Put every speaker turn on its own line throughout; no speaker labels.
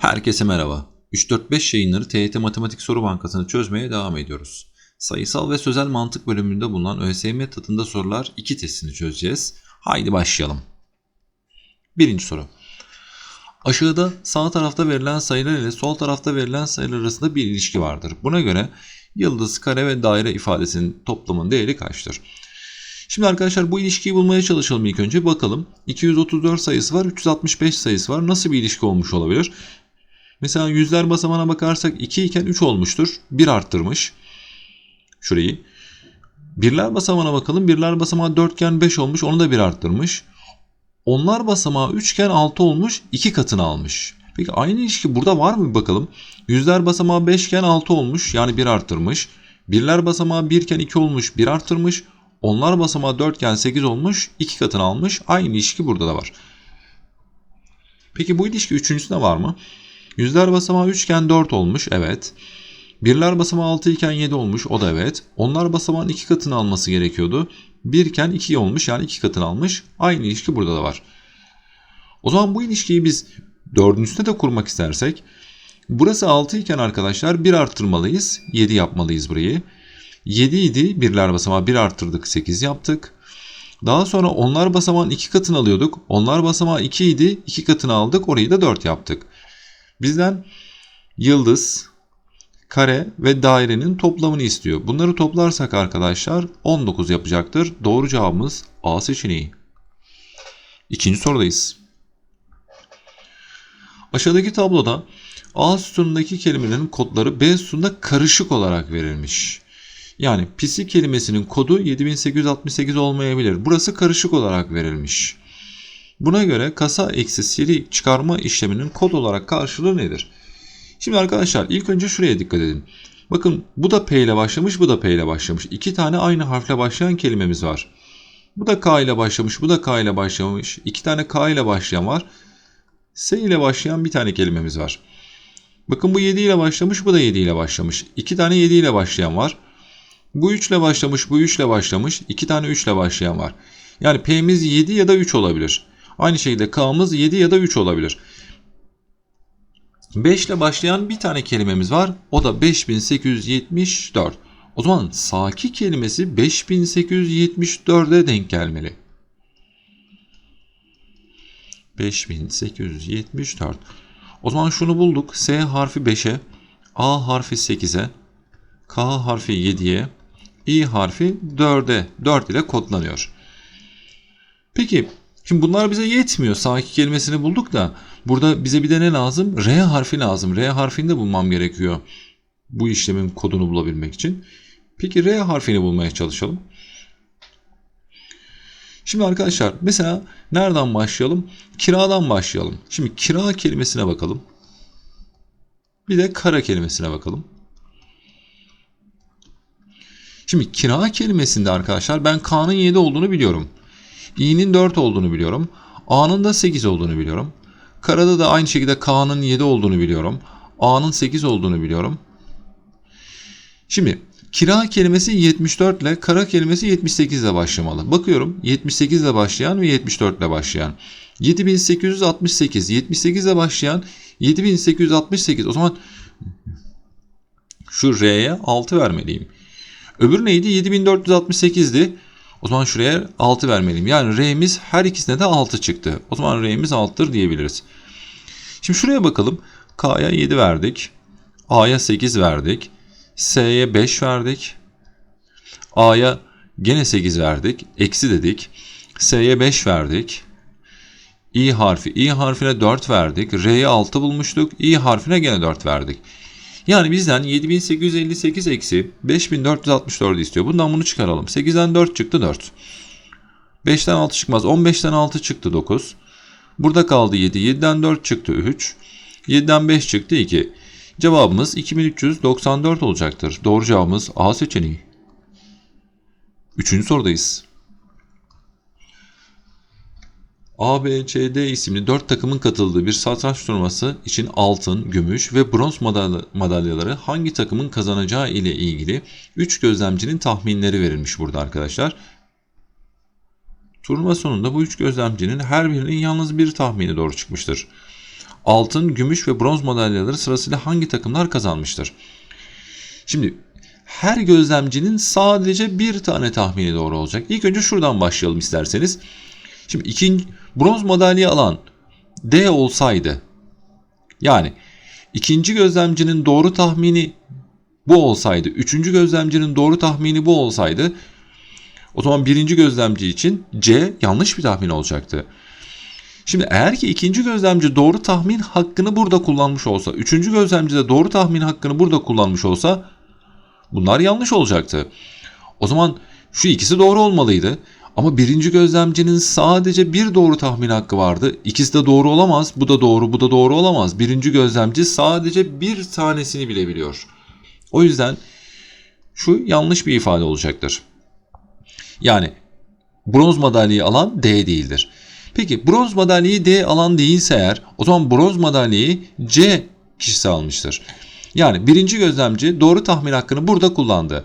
Herkese merhaba. 3-4-5 yayınları TYT Matematik Soru Bankası'nı çözmeye devam ediyoruz. Sayısal ve sözel mantık bölümünde bulunan ÖSYM tadında sorular 2 testini çözeceğiz. Haydi başlayalım. Birinci soru. Aşağıda sağ tarafta verilen sayılar ile sol tarafta verilen sayılar arasında bir ilişki vardır. Buna göre yıldız, kare ve daire ifadesinin toplamın değeri kaçtır? Şimdi arkadaşlar bu ilişkiyi bulmaya çalışalım ilk önce. Bakalım 234 sayısı var, 365 sayısı var. Nasıl bir ilişki olmuş olabilir? Mesela yüzler basamağına bakarsak 2 iken 3 olmuştur. 1 arttırmış. Şurayı. Birler basamağına bakalım. Birler basamağı 4 iken 5 olmuş. Onu da 1 arttırmış. Onlar basamağı 3 iken 6 olmuş. 2 katını almış. Peki aynı ilişki burada var mı bakalım. Yüzler basamağı 5 iken 6 olmuş. Yani 1 arttırmış. Birler basamağı 1 iken 2 olmuş. 1 arttırmış. Onlar basamağı 4 iken 8 olmuş. 2 katını almış. Aynı ilişki burada da var. Peki bu ilişki üçüncüsünde var mı? Yüzler basamağı 3 iken 4 olmuş. Evet. Birler basamağı 6 iken 7 olmuş. O da evet. Onlar basamağın 2 katını alması gerekiyordu. 1 iken 2 olmuş. Yani 2 katını almış. Aynı ilişki burada da var. O zaman bu ilişkiyi biz dördüncüsünde de kurmak istersek burası 6 iken arkadaşlar 1 arttırmalıyız. 7 yapmalıyız burayı. 7 idi. Birler basamağı 1 arttırdık. 8 yaptık. Daha sonra onlar basamağın 2 katını alıyorduk. Onlar basamağı 2 idi. 2 katını aldık. Orayı da 4 yaptık. Bizden yıldız, kare ve dairenin toplamını istiyor. Bunları toplarsak arkadaşlar 19 yapacaktır. Doğru cevabımız A seçeneği. İkinci sorudayız. Aşağıdaki tabloda A sütunundaki kelimelerin kodları B sütununda karışık olarak verilmiş. Yani pisi kelimesinin kodu 7868 olmayabilir. Burası karışık olarak verilmiş. Buna göre kasa eksi seri çıkarma işleminin kod olarak karşılığı nedir? Şimdi arkadaşlar ilk önce şuraya dikkat edin. Bakın bu da P ile başlamış, bu da P ile başlamış. İki tane aynı harfle başlayan kelimemiz var. Bu da K ile başlamış, bu da K ile başlamış. İki tane K ile başlayan var. S ile başlayan bir tane kelimemiz var. Bakın bu 7 ile başlamış, bu da 7 ile başlamış. İki tane 7 ile başlayan var. Bu 3 ile başlamış, bu 3 ile başlamış. İki tane 3 ile başlayan var. Yani P'miz 7 ya da 3 olabilir. Aynı şekilde K'mız 7 ya da 3 olabilir. 5 ile başlayan bir tane kelimemiz var. O da 5874. O zaman saki kelimesi 5874'e denk gelmeli. 5874. O zaman şunu bulduk. S harfi 5'e, A harfi 8'e, K harfi 7'ye, İ harfi 4'e, 4 ile kodlanıyor. Peki Şimdi bunlar bize yetmiyor. Saki kelimesini bulduk da burada bize bir de ne lazım? R harfi lazım. R harfini de bulmam gerekiyor. Bu işlemin kodunu bulabilmek için. Peki R harfini bulmaya çalışalım. Şimdi arkadaşlar mesela nereden başlayalım? Kiradan başlayalım. Şimdi kira kelimesine bakalım. Bir de kara kelimesine bakalım. Şimdi kira kelimesinde arkadaşlar ben K'nın 7 olduğunu biliyorum. İ'nin 4 olduğunu biliyorum. A'nın da 8 olduğunu biliyorum. Karada da aynı şekilde K'nın 7 olduğunu biliyorum. A'nın 8 olduğunu biliyorum. Şimdi kira kelimesi 74 ile kara kelimesi 78 ile başlamalı. Bakıyorum 78 ile başlayan ve 74 ile başlayan. 7868 78 ile başlayan 7868 o zaman şu R'ye 6 vermeliyim. Öbür neydi? 7468'di. O zaman şuraya 6 vermeliyim. Yani R'miz her ikisine de 6 çıktı. O zaman R'miz 6'tır diyebiliriz. Şimdi şuraya bakalım. K'ya 7 verdik. A'ya 8 verdik. S'ye 5 verdik. A'ya gene 8 verdik. Eksi dedik. S'ye 5 verdik. İ harfi. İ harfine 4 verdik. R'ye 6 bulmuştuk. İ harfine gene 4 verdik. Yani bizden 7858 eksi 5464 istiyor. Bundan bunu çıkaralım. 8'den 4 çıktı 4. 5'ten 6 çıkmaz. 15'ten 6 çıktı 9. Burada kaldı 7. 7'den 4 çıktı 3. 7'den 5 çıktı 2. Cevabımız 2394 olacaktır. Doğru cevabımız A seçeneği. Üçüncü sorudayız. A, B, C, D isimli 4 takımın katıldığı bir satranç turnuvası için altın, gümüş ve bronz madalyaları hangi takımın kazanacağı ile ilgili 3 gözlemcinin tahminleri verilmiş burada arkadaşlar. Turnuva sonunda bu 3 gözlemcinin her birinin yalnız bir tahmini doğru çıkmıştır. altın, gümüş ve bronz madalyaları sırasıyla hangi takımlar kazanmıştır? Şimdi her gözlemcinin sadece bir tane tahmini doğru olacak. İlk önce şuradan başlayalım isterseniz. Şimdi ikinci bronz madalya alan D olsaydı yani ikinci gözlemcinin doğru tahmini bu olsaydı, üçüncü gözlemcinin doğru tahmini bu olsaydı o zaman birinci gözlemci için C yanlış bir tahmin olacaktı. Şimdi eğer ki ikinci gözlemci doğru tahmin hakkını burada kullanmış olsa, üçüncü gözlemci de doğru tahmin hakkını burada kullanmış olsa bunlar yanlış olacaktı. O zaman şu ikisi doğru olmalıydı. Ama birinci gözlemcinin sadece bir doğru tahmin hakkı vardı. İkisi de doğru olamaz. Bu da doğru, bu da doğru olamaz. Birinci gözlemci sadece bir tanesini bilebiliyor. O yüzden şu yanlış bir ifade olacaktır. Yani bronz madalyayı alan D değildir. Peki bronz madalyayı D alan değilse eğer o zaman bronz madalyayı C kişisi almıştır. Yani birinci gözlemci doğru tahmin hakkını burada kullandı.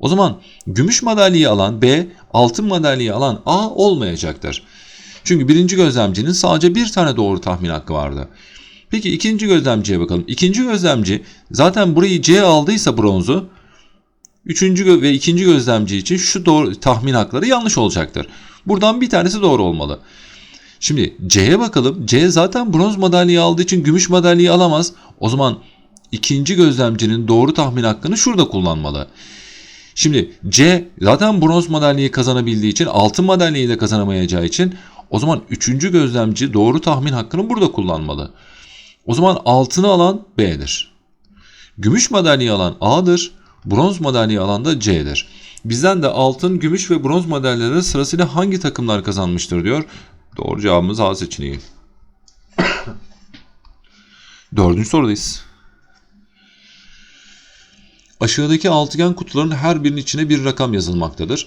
O zaman gümüş madalyayı alan B, altın madalyayı alan A olmayacaktır. Çünkü birinci gözlemcinin sadece bir tane doğru tahmin hakkı vardı. Peki ikinci gözlemciye bakalım. İkinci gözlemci zaten burayı C aldıysa bronzu, üçüncü ve ikinci gözlemci için şu doğru tahmin hakları yanlış olacaktır. Buradan bir tanesi doğru olmalı. Şimdi C'ye bakalım. C zaten bronz madalyayı aldığı için gümüş madalyayı alamaz. O zaman ikinci gözlemcinin doğru tahmin hakkını şurada kullanmalı. Şimdi C zaten bronz madalyayı kazanabildiği için altın madalyayı da kazanamayacağı için o zaman üçüncü gözlemci doğru tahmin hakkını burada kullanmalı. O zaman altını alan B'dir. Gümüş madalyayı alan A'dır. Bronz madalyayı alan da C'dir. Bizden de altın, gümüş ve bronz madalyaları sırasıyla hangi takımlar kazanmıştır diyor. Doğru cevabımız A seçeneği. Dördüncü sorudayız. Aşağıdaki altıgen kutuların her birinin içine bir rakam yazılmaktadır.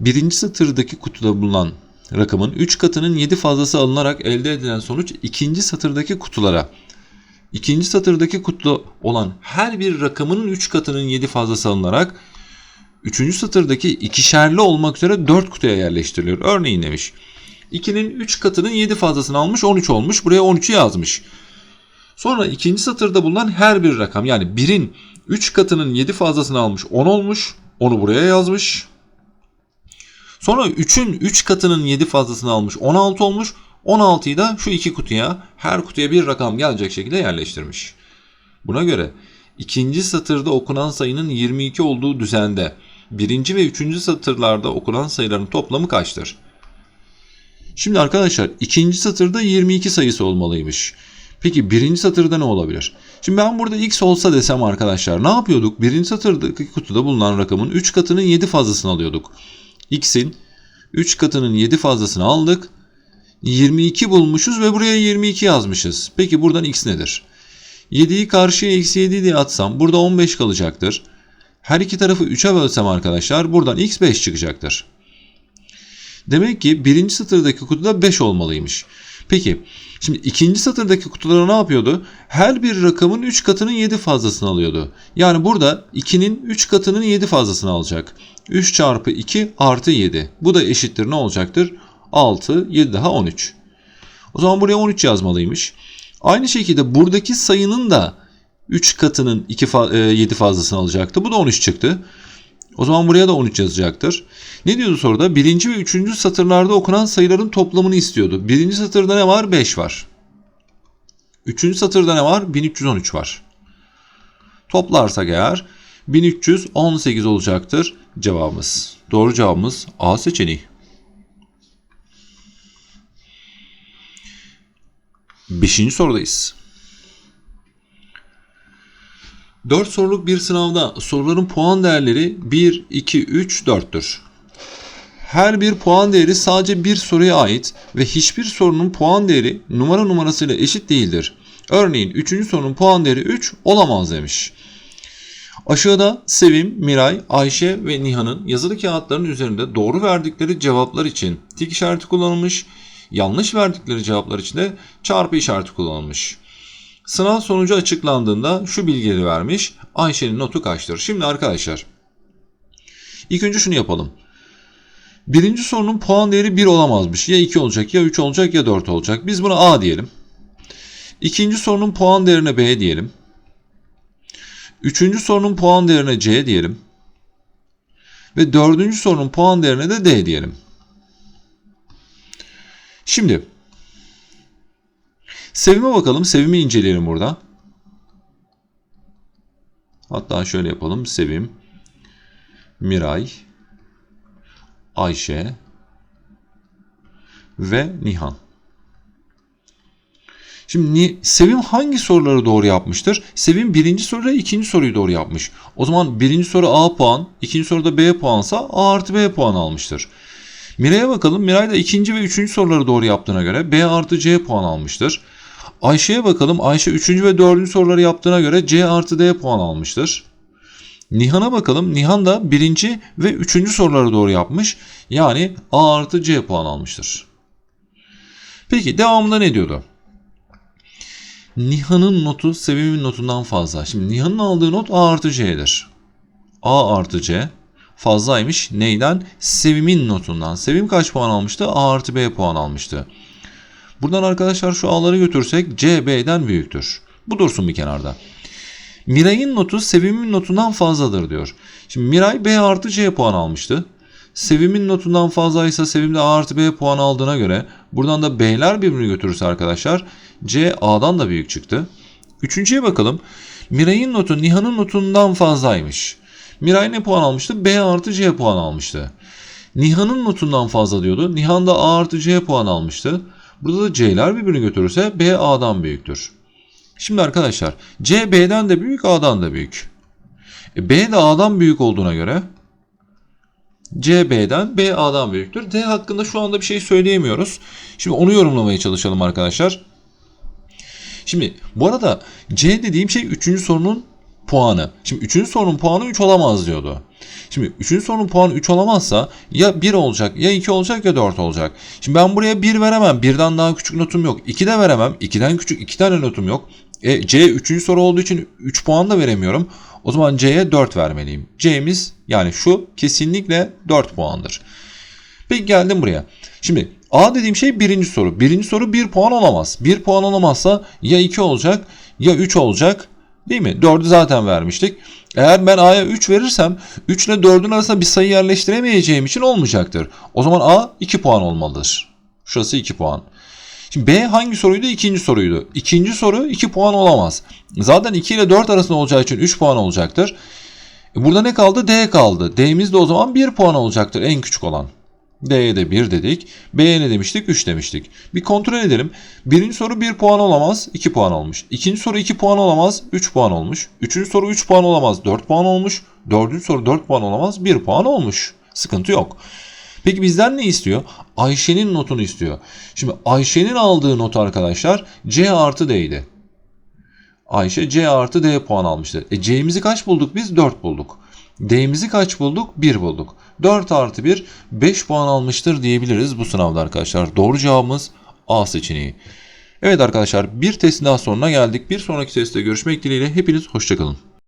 Birinci satırdaki kutuda bulunan rakamın 3 katının 7 fazlası alınarak elde edilen sonuç ikinci satırdaki kutulara. İkinci satırdaki kutuda olan her bir rakamının 3 katının 7 fazlası alınarak Üçüncü satırdaki ikişerli olmak üzere 4 kutuya yerleştiriliyor. Örneğin demiş. 2'nin 3 katının 7 fazlasını almış 13 olmuş. Buraya 13'ü yazmış. Sonra ikinci satırda bulunan her bir rakam yani 1'in 3 katının 7 fazlasını almış 10 olmuş. Onu buraya yazmış. Sonra 3'ün 3 katının 7 fazlasını almış 16 olmuş. 16'yı da şu iki kutuya her kutuya bir rakam gelecek şekilde yerleştirmiş. Buna göre ikinci satırda okunan sayının 22 olduğu düzende birinci ve üçüncü satırlarda okunan sayıların toplamı kaçtır? Şimdi arkadaşlar ikinci satırda 22 sayısı olmalıymış. Peki birinci satırda ne olabilir? Şimdi ben burada x olsa desem arkadaşlar ne yapıyorduk? Birinci satırdaki kutuda bulunan rakamın 3 katının 7 fazlasını alıyorduk. x'in 3 katının 7 fazlasını aldık. 22 bulmuşuz ve buraya 22 yazmışız. Peki buradan x nedir? 7'yi karşıya eksi 7 diye atsam burada 15 kalacaktır. Her iki tarafı 3'e bölsem arkadaşlar buradan x 5 çıkacaktır. Demek ki birinci satırdaki kutuda 5 olmalıymış. Peki şimdi ikinci satırdaki kutulara ne yapıyordu? Her bir rakamın 3 katının 7 fazlasını alıyordu. Yani burada 2'nin 3 katının 7 fazlasını alacak. 3 çarpı 2 artı 7. Bu da eşittir ne olacaktır? 6, 7 daha 13. O zaman buraya 13 yazmalıymış. Aynı şekilde buradaki sayının da 3 katının 2 fa 7 fazlasını alacaktı. Bu da 13 çıktı. O zaman buraya da 13 yazacaktır. Ne diyordu soruda? Birinci ve üçüncü satırlarda okunan sayıların toplamını istiyordu. Birinci satırda ne var? 5 var. Üçüncü satırda ne var? 1313 var. Toplarsak eğer 1318 olacaktır cevabımız. Doğru cevabımız A seçeneği. Beşinci sorudayız. 4 soruluk bir sınavda soruların puan değerleri 1, 2, 3, 4'tür. Her bir puan değeri sadece bir soruya ait ve hiçbir sorunun puan değeri numara numarasıyla eşit değildir. Örneğin 3. sorunun puan değeri 3 olamaz demiş. Aşağıda Sevim, Miray, Ayşe ve Nihan'ın yazılı kağıtların üzerinde doğru verdikleri cevaplar için tik işareti kullanılmış, yanlış verdikleri cevaplar için de çarpı işareti kullanılmış. Sınav sonucu açıklandığında şu bilgileri vermiş. Ayşe'nin notu kaçtır? Şimdi arkadaşlar ilk önce şunu yapalım. Birinci sorunun puan değeri 1 olamazmış. Ya 2 olacak ya 3 olacak ya 4 olacak. Biz buna A diyelim. İkinci sorunun puan değerine B diyelim. Üçüncü sorunun puan değerine C diyelim. Ve dördüncü sorunun puan değerine de D diyelim. Şimdi Sevime bakalım. Sevimi inceleyelim burada. Hatta şöyle yapalım. Sevim, Miray, Ayşe ve Nihan. Şimdi Sevim hangi soruları doğru yapmıştır? Sevim birinci soruyla ikinci soruyu doğru yapmış. O zaman birinci soru A puan, ikinci soruda B puansa A artı B puan almıştır. Miray'a bakalım. Miray da ikinci ve üçüncü soruları doğru yaptığına göre B artı C puan almıştır. Ayşe'ye bakalım. Ayşe 3. ve 4. soruları yaptığına göre C artı D puan almıştır. Nihan'a bakalım. Nihan da 1. ve 3. soruları doğru yapmış. Yani A artı C puan almıştır. Peki devamında ne diyordu? Nihan'ın notu Sevim'in notundan fazla. Şimdi Nihan'ın aldığı not A artı C'dir. A artı C fazlaymış. Neyden? Sevim'in notundan. Sevim kaç puan almıştı? A artı B puan almıştı. Buradan arkadaşlar şu A'ları götürsek C B'den büyüktür. Bu dursun bir kenarda. Miray'ın notu Sevim'in notundan fazladır diyor. Şimdi Miray B artı C puan almıştı. Sevim'in notundan fazlaysa Sevim de A artı B puan aldığına göre buradan da B'ler birbirini götürürse arkadaşlar C A'dan da büyük çıktı. Üçüncüye bakalım. Miray'ın notu Nihan'ın notundan fazlaymış. Miray ne puan almıştı? B artı C puan almıştı. Nihan'ın notundan fazla diyordu. Nihan da A artı C puan almıştı. Burada da C'ler birbirini götürürse B A'dan büyüktür. Şimdi arkadaşlar C B'den de büyük A'dan da büyük. E, B de A'dan büyük olduğuna göre C B'den B A'dan büyüktür. D hakkında şu anda bir şey söyleyemiyoruz. Şimdi onu yorumlamaya çalışalım arkadaşlar. Şimdi bu arada C dediğim şey 3. sorunun puanı. Şimdi 3. sorunun puanı 3 olamaz diyordu. Şimdi 3. sorunun puanı 3 olamazsa ya 1 olacak ya 2 olacak ya 4 olacak. Şimdi ben buraya 1 veremem. 1'den daha küçük notum yok. 2 de veremem. 2'den küçük 2 tane notum yok. E, C 3. soru olduğu için 3 puan da veremiyorum. O zaman C'ye 4 vermeliyim. C'miz yani şu kesinlikle 4 puandır. Peki geldim buraya. Şimdi A dediğim şey birinci soru. Birinci soru 1 puan olamaz. 1 puan olamazsa ya 2 olacak ya 3 olacak. Değil mi? 4'ü zaten vermiştik. Eğer ben A'ya 3 verirsem 3 ile 4'ün arasında bir sayı yerleştiremeyeceğim için olmayacaktır. O zaman A 2 puan olmalıdır. Şurası 2 puan. Şimdi B hangi soruydu? İkinci soruydu. İkinci soru 2 puan olamaz. Zaten 2 ile 4 arasında olacağı için 3 puan olacaktır. E burada ne kaldı? D kaldı. D'miz de o zaman 1 puan olacaktır en küçük olan. D'ye de 1 dedik. B'ye ne demiştik? 3 demiştik. Bir kontrol edelim. Birinci soru 1 puan olamaz. 2 puan olmuş. İkinci soru 2 puan olamaz. 3 puan olmuş. Üçüncü soru 3 puan olamaz. 4 puan olmuş. Dördüncü soru 4 puan olamaz. 1 puan olmuş. Sıkıntı yok. Peki bizden ne istiyor? Ayşe'nin notunu istiyor. Şimdi Ayşe'nin aldığı not arkadaşlar C artı D'ydi. Ayşe C artı D puan almıştı. E C'mizi kaç bulduk biz? 4 bulduk. D'mizi kaç bulduk? 1 bulduk. 4 artı 1 5 puan almıştır diyebiliriz bu sınavda arkadaşlar. Doğru cevabımız A seçeneği. Evet arkadaşlar bir testin daha sonuna geldik. Bir sonraki testte görüşmek dileğiyle hepiniz hoşçakalın.